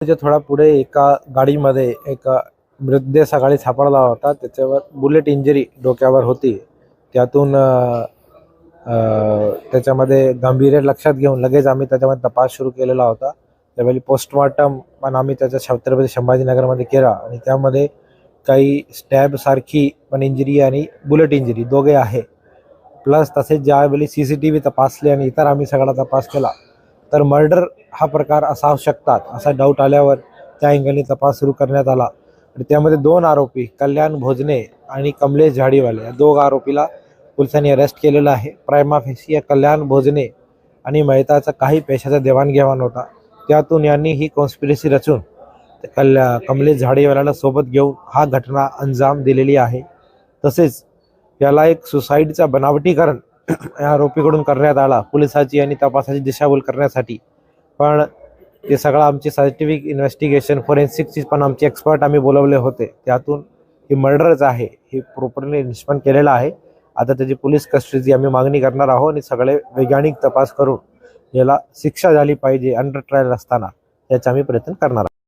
त्याच्या थोडा पुढे एका गाडीमध्ये एक मृतदेह सकाळी सापडला होता. त्याच्यावर बुलेट इंजरी डोक्यावर होती. त्यातून त्याच्यामध्ये गांभीर्य लक्षात घेऊन लगेच आम्ही त्याच्यामध्ये तपास सुरू केलेला होता. त्यावेळी पोस्टमॉर्टम पण आम्ही त्याच्या छत्रपती संभाजीनगरमध्ये केला आणि त्यामध्ये काही स्टॅबसारखी पण इंजरी आणि बुलेट इंजरी दोघे आहे. प्लस तसेच ज्यावेळी सी सी टी व्ही तपासले आणि इतर आम्ही सगळा तपास केला तर मर्डर हा प्रकार असा असू शकतात असा डाऊट आल्यावर त्या अँगलने तपास सुरू करण्यात आला. आणि त्यामध्ये दोन आरोपी कल्याण भोजने आणि कमलेश झाडीवाले या दोघ आरोपीला पोलिसांनी अरेस्ट केलेलं आहे. प्रायमा फेसी या कल्याण भोजने आणि मेहताचा काही पैशाचा देवाणघेवाण होता. त्यातून यांनी ही कॉन्स्पिरसी रचून त्या कल्या कमलेश झाडेवाल्याला सोबत घेऊन हा घटना अंजाम दिलेली आहे. तसेच याला एक सुसाईडचा बनावटीकरण या आरोपीकडून करण्यात आला पोलिसाची आणि तपासाची दिशाभूल करण्यासाठी. पण ते सगळं आमचे सायंटिफिक इन्व्हेस्टिगेशन फोरेन्सिकची पण आमचे एक्सपर्ट आम्ही बोलवले होते. त्यातून हे मर्डरच आहे हे प्रॉपरली निष्पन्न केलेलं आहे. आता त्याची पोलीस कस्टडीची आम्ही मागणी करणार आहोत आणि सगळे वैज्ञानिक तपास करून याला शिक्षा झाली पाहिजे अंडर ट्रायल असताना. याचा आम्ही प्रयत्न करणार आहोत.